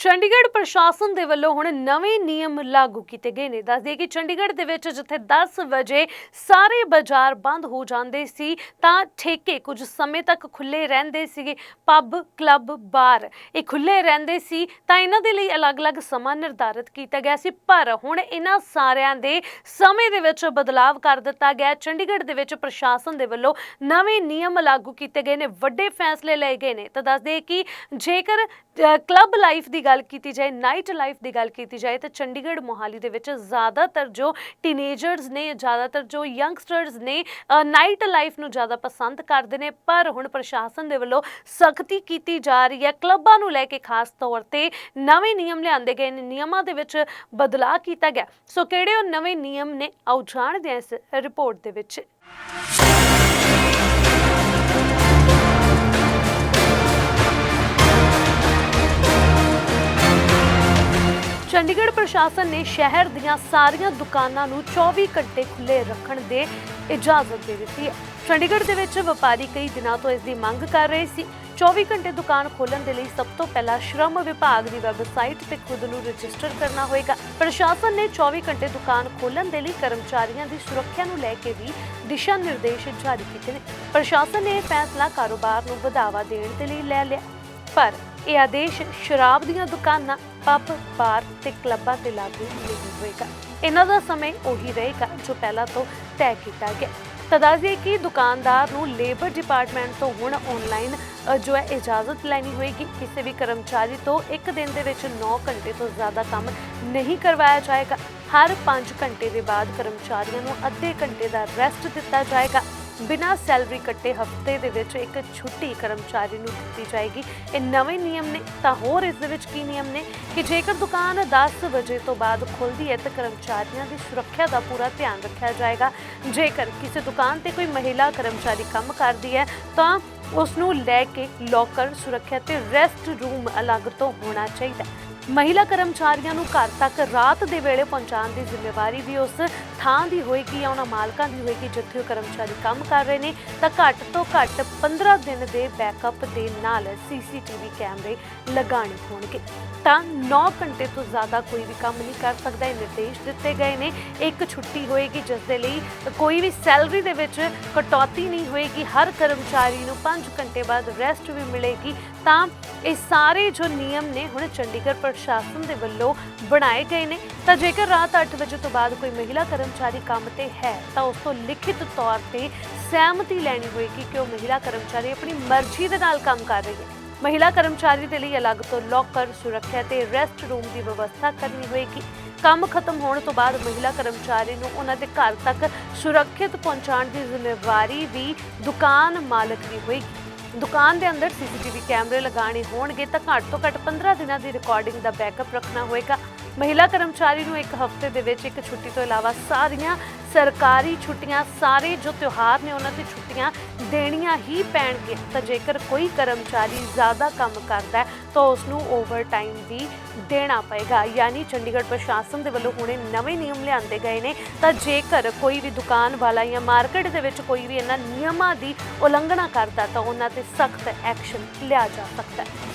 ਚੰਡੀਗੜ੍ਹ ਪ੍ਰਸ਼ਾਸਨ ਦੇ ਵੱਲੋਂ ਹੁਣ ਨਵੇਂ ਨਿਯਮ ਲਾਗੂ ਕੀਤੇ ਗਏ ਨੇ। ਦੱਸਦੇ ਕਿ ਚੰਡੀਗੜ੍ਹ ਦੇ ਵਿੱਚ ਜਿੱਥੇ 10 ਵਜੇ ਸਾਰੇ ਬਾਜ਼ਾਰ ਬੰਦ ਹੋ ਜਾਂਦੇ ਸੀ, ਤਾਂ ਠੇਕੇ ਕੁਝ ਸਮੇਂ ਤੱਕ ਖੁੱਲੇ ਰਹਿੰਦੇ ਸੀਗੇ ਪੱਬ ਕਲੱਬ ਬਾਰ ਇਹ ਖੁੱਲੇ ਰਹਿੰਦੇ ਸੀ, ਤਾਂ ਇਹਨਾਂ ਦੇ ਲਈ ਅਲੱਗ-ਅਲੱਗ ਸਮਾਂ ਨਿਰਧਾਰਿਤ ਕੀਤਾ ਗਿਆ ਸੀ, ਪਰ ਹੁਣ ਇਹਨਾਂ ਸਾਰਿਆਂ ਦੇ ਸਮੇਂ ਦੇ ਵਿੱਚ ਬਦਲਾਵ ਕਰ ਦਿੱਤਾ ਗਿਆ। ਚੰਡੀਗੜ੍ਹ ਦੇ ਵਿੱਚ ਪ੍ਰਸ਼ਾਸਨ ਦੇ ਵੱਲੋਂ ਨਵੇਂ ਨਿਯਮ ਲਾਗੂ ਕੀਤੇ ਗਏ ਨੇ, ਵੱਡੇ ਫੈਸਲੇ ਲਏ ਗਏ ਨੇ। ਤਾਂ ਦੱਸਦੇ ਕਿ ਜੇਕਰ ਕਲੱਬ ਲਾਈਫ ਦੀ ਗੱਲ ਕੀਤੀ ਜਾਏ ਨਾਈਟ ਲਾਈਫ ਦੀ ਗੱਲ ਕੀਤੀ ਜਾਏ, ਤਾਂ ਚੰਡੀਗੜ੍ਹ ਮੋਹਾਲੀ ਦੇ ਵਿੱਚ ਜ਼ਿਆਦਾਤਰ ਜੋ ਟੀਨੇਜਰਸ ਨੇ, ਜ਼ਿਆਦਾਤਰ ਜੋ ਯੰਗਸਟਰਸ ਨੇ ਨਾਈਟ ਲਾਈਫ ਨੂੰ ਜ਼ਿਆਦਾ ਪਸੰਦ ਕਰਦੇ ਨੇ, ਪਰ ਹੁਣ ਪ੍ਰਸ਼ਾਸਨ ਦੇ ਵੱਲੋਂ ਸਖਤੀ ਕੀਤੀ ਜਾ ਰਹੀ ਹੈ। ਕਲੱਬਾਂ ਨੂੰ ਲੈ ਕੇ ਖਾਸ ਤੌਰ ਤੇ ਨਵੇਂ ਨਿਯਮ ਲਿਆਂਦੇ ਗਏ ਨੇ, ਨਿਯਮਾਂ ਦੇ ਵਿੱਚ ਬਦਲਾਅ ਕੀਤਾ ਗਿਆ। ਸੋ ਕਿਹੜੇ ਉਹ ਨਵੇਂ ਨਿਯਮ ਨੇ? ਆਓ ਜਾਣਦੇ ਹਾਂ ਇਸ ਰਿਪੋਰਟ ਦੇ ਵਿੱਚ। ਚੰਡੀਗੜ੍ਹ ਪ੍ਰਸ਼ਾਸਨ ਨੇ ਸ਼ਹਿਰ ਦੀਆਂ ਸਾਰੀਆਂ ਦੁਕਾਨਾਂ ਨੂੰ 24 ਘੰਟੇ ਖੁੱਲੇ ਰੱਖਣ ਦੇ ਇਜਾਜ਼ਤ ਦੇ ਦਿੱਤੀ ਹੈ। ਚੰਡੀਗੜ੍ਹ ਦੇ ਵਿੱਚ ਵਪਾਰੀ ਕਈ ਦਿਨਾਂ ਤੋਂ ਇਸ ਦੀ ਮੰਗ ਕਰ ਰਹੇ ਸੀ। 24 ਘੰਟੇ ਦੁਕਾਨ ਖੋਲ੍ਹਣ ਦੇ ਲਈ ਸਭ ਤੋਂ ਪਹਿਲਾਂ ਸ਼੍ਰਮ ਵਿਭਾਗ ਦੀ ਵੈਬਸਾਈਟ ਤੇ ਖੁਦ ਨੂੰ ਰਜਿਸਟਰ ਕਰਨਾ ਹੋਏਗਾ। ਪ੍ਰਸ਼ਾਸਨ ਨੇ 24 ਘੰਟੇ ਦੁਕਾਨ ਖੋਲਣ ਦੇ ਲਈ ਕਰਮਚਾਰੀਆਂ ਦੀ ਸੁਰੱਖਿਆ ਨੂੰ ਲੈ ਕੇ ਵੀ ਦਿਸ਼ਾ ਨਿਰਦੇਸ਼ ਜਾਰੀ ਕੀਤੇ ਨੇ। ਪ੍ਰਸ਼ਾਸਨ ਨੇ ਇਹ ਫੈਸਲਾ ਕਾਰੋਬਾਰ ਨੂੰ ਵਧਾਵਾ ਦੇਣ ਦੇ ਲਈ ਲੈ ਲਿਆ। ਪਰ ਇਹ ਆਦੇਸ਼ ਸ਼ਰਾਬ ਦੀਆਂ ਦੁਕਾਨਾਂ ਪੱਬ ਬਾਰ ਤੇ ਕਲੱਬਾਂ ਤੇ ਲਾਗੂ ਨਹੀਂ ਹੋਏਗਾ। ਇਹਨਾਂ ਦਾ ਸਮੇਂ ਉਹੀ ਰਹੇਗਾ ਜੋ ਪਹਿਲਾਂ ਤੋਂ ਤੈਅ ਕੀਤਾ ਗਿਆ। ਤਾਂ ਕਿ ਦੁਕਾਨਦਾਰ ਨੂੰ ਲੇਬਰ ਡਿਪਾਰਟਮੈਂਟ ਤੋਂ ਹੁਣ ਆਨਲਾਈਨ ਜੋ ਹੈ, ਇਜਾਜ਼ਤ ਲੈਣੀ ਹੋਏਗੀ। ਕਿਸੇ ਵੀ ਕਰਮਚਾਰੀ ਤੋਂ ਇੱਕ ਦਿਨ ਦੇ ਵਿੱਚ 9 ਘੰਟੇ ਤੋਂ ਜ਼ਿਆਦਾ ਕੰਮ ਨਹੀਂ ਕਰਵਾਇਆ ਜਾਏਗਾ। ਹਰ 5 ਘੰਟੇ ਦੇ ਬਾਅਦ ਕਰਮਚਾਰੀਆਂ ਨੂੰ ਅੱਧੇ ਘੰਟੇ ਦਾ ਰੈਸਟ ਦਿੱਤਾ ਜਾਏਗਾ। ਬਿਨਾਂ ਸੈਲਰੀ ਕੱਟੇ ਹਫ਼ਤੇ ਦੇ ਵਿੱਚ ਇੱਕ ਛੁੱਟੀ ਕਰਮਚਾਰੀ ਨੂੰ ਦਿੱਤੀ ਜਾਏਗੀ। ਇਹ ਨਵੇਂ ਨਿਯਮ ਨੇ, ਤਾਂ ਹੋਰ ਇਸ ਦੇ ਵਿੱਚ ਕੀ ਨਿਯਮ ਨੇ? ਕਿ ਜੇਕਰ ਦੁਕਾਨ 10 ਵਜੇ ਤੋਂ ਬਾਅਦ ਖੁੱਲਦੀ ਹੈ, ਤਾਂ ਕਰਮਚਾਰੀਆਂ ਦੀ ਸੁਰੱਖਿਆ ਦਾ ਪੂਰਾ ਧਿਆਨ ਰੱਖਿਆ ਜਾਏਗਾ। ਜੇਕਰ ਕਿਸੇ ਦੁਕਾਨ ਤੇ ਕੋਈ ਮਹਿਲਾ ਕਰਮਚਾਰੀ ਕੰਮ ਕਰਦੀ ਹੈ, ਤਾਂ ਉਸ ਨੂੰ ਲੈ ਕੇ ਲੋਕਰ ਸੁਰੱਖਿਆ ਤੇ ਰੈਸਟ ਰੂਮ ਅਲੱਗ ਤੋਂ ਹੋਣਾ ਚਾਹੀਦਾ। ਮਹਿਲਾ ਕਰਮਚਾਰੀਆਂ ਨੂੰ ਘਰ ਤੱਕ ਰਾਤ ਦੇ ਵੇਲੇ ਪਹੁੰਚਾਉਣ ਦੀ ਜ਼ਿੰਮੇਵਾਰੀ ਵੀ ਉਸ ਥਾਂ ਦੀ ਹੋਏਗੀ ਜਾਂ ਉਹਨਾਂ ਮਾਲਕਾਂ ਦੀ ਹੋਏਗੀ ਜਿੱਥੇ ਉਹ ਕਰਮਚਾਰੀ ਕੰਮ ਕਰ ਰਹੇ ਨੇ, ਤਾਂ ਘੱਟ ਤੋਂ ਘੱਟ 15 ਦਿਨ ਦੇ ਬੈਕਅਪ ਦੇ ਨਾਲ ਸੀਸੀਟੀਵੀ ਕੈਮਰੇ ਲਗਾਉਣੇ ਹੋਣਗੇ। ਤਾਂ 9 ਘੰਟੇ ਤੋਂ ਜ਼ਿਆਦਾ ਕੋਈ ਵੀ ਕੰਮ ਨਹੀਂ ਕਰ ਸਕਦਾ, ਇਹ ਨਿਰਦੇਸ਼ ਦਿੱਤੇ ਗਏ ਨੇ। ਇੱਕ ਛੁੱਟੀ ਹੋਏਗੀ, ਜਿਸ ਦੇ ਲਈ ਕੋਈ ਵੀ ਸੈਲਰੀ ਦੇ ਵਿੱਚ ਕਟੌਤੀ ਨਹੀਂ ਹੋਏਗੀ। ਹਰ ਕਰਮਚਾਰੀ ਨੂੰ 5 ਘੰਟੇ ਬਾਅਦ ਰੈਸਟ ਵੀ ਮਿਲੇਗੀ। ਤਾਂ ਇਹ ਸਾਰੇ ਜੋ ਨਿਯਮ ਨੇ ਹੁਣ ਚੰਡੀਗੜ੍ਹ ਪ੍ਰਸ਼ਾਸਨ ਦੇ ਵੱਲੋਂ ਬਣਾਏ ਗਏ ਨੇ। ਤਾਂ ਜੇਕਰ ਰਾਤ 8 ਵਜੇ ਤੋਂ ਬਾਅਦ ਕੋਈ ਮਹਿਲਾ ਕਰਮਚਾਰੀ ਕੰਮ ਤੇ ਹੈ, ਤਾਂ ਉਸ ਤੋਂ ਲਿਖਿਤ ਤੌਰ ਤੇ ਸਹਿਮਤੀ ਲੈਣੀ ਹੋਏਗੀ ਕਿ ਉਹ ਮਹਿਲਾ ਕਰਮਚਾਰੀ ਆਪਣੀ ਮਰਜ਼ੀ ਦੇ ਨਾਲ ਕੰਮ ਕਰ ਰਹੀ ਹੈ। ਮਹਿਲਾ ਕਰਮਚਾਰੀ ਦੇ ਲਈ ਅਲੱਗ ਤੋਂ ਲੋਕਰ ਸੁਰੱਖਿਆ ਤੇ ਰੈਸਟ ਰੂਮ ਦੀ ਵਿਵਸਥਾ ਕਰਨੀ ਹੋਏਗੀ। ਕੰਮ ਖਤਮ ਹੋਣ ਤੋਂ ਬਾਅਦ ਮਹਿਲਾ ਕਰਮਚਾਰੀ ਨੂੰ ਉਹਨਾਂ ਦੇ ਘਰ ਤੱਕ ਸੁਰੱਖਿਅਤ ਪਹੁੰਚਾਉਣ ਦੀ ਜ਼ਿੰਮੇਵਾਰੀ ਵੀ ਦੁਕਾਨ ਮਾਲਕ ਦੀ ਹੋਏਗੀ। ਦੁਕਾਨ ਦੇ ਅੰਦਰ ਸੀਸੀਟੀਵੀ ਕੈਮਰੇ ਲਗਾਉਣੇ ਹੋਣਗੇ ਤਾਂ ਘੱਟ ਤੋਂ ਘੱਟ 15 ਦਿਨਾਂ ਦੀ ਰਿਕਾਰਡਿੰਗ ਦਾ ਬੈਕਅਪ ਰੱਖਣਾ ਹੋਏਗਾ। ਮਹਿਲਾ ਕਰਮਚਾਰੀ ਨੂੰ ਇੱਕ ਹਫ਼ਤੇ ਦੇ ਵਿੱਚ ਇੱਕ ਛੁੱਟੀ ਤੋਂ ਇਲਾਵਾ ਸਾਰੀਆਂ ਸਰਕਾਰੀ ਛੁੱਟੀਆਂ, ਸਾਰੇ ਜੋ ਤਿਉਹਾਰ ਨੇ ਉਹਨਾਂ ਤੇ ਛੁੱਟੀਆਂ ਦੇਣੀਆਂ ਹੀ ਪੈਣਗੀਆਂ। ਤਾਂ ਜੇਕਰ ਕੋਈ ਕਰਮਚਾਰੀ ਜ਼ਿਆਦਾ ਕੰਮ ਕਰਦਾ ਤਾਂ ਉਸ ਨੂੰ ਓਵਰਟਾਈਮ ਵੀ ਦੇਣਾ ਪਏਗਾ। ਯਾਨੀ ਚੰਡੀਗੜ੍ਹ ਪ੍ਰਸ਼ਾਸਨ ਦੇ ਵੱਲੋਂ ਹੁਣੇ ਨਵੇਂ ਨਿਯਮ ਲਿਆਂਦੇ ਗਏ ਨੇ। ਤਾਂ ਜੇਕਰ ਕੋਈ ਵੀ ਦੁਕਾਨ ਵਾਲਾ ਜਾਂ ਮਾਰਕੀਟ ਦੇ ਵਿੱਚ ਕੋਈ ਵੀ ਇਹਨਾਂ ਨਿਯਮਾਂ ਦੀ ਉਲੰਘਣਾ ਕਰਦਾ ਤਾਂ ਉਹਨਾਂ ਤੇ ਸਖਤ ਐਕਸ਼ਨ ਲਿਆ ਜਾ ਸਕਦਾ ਹੈ।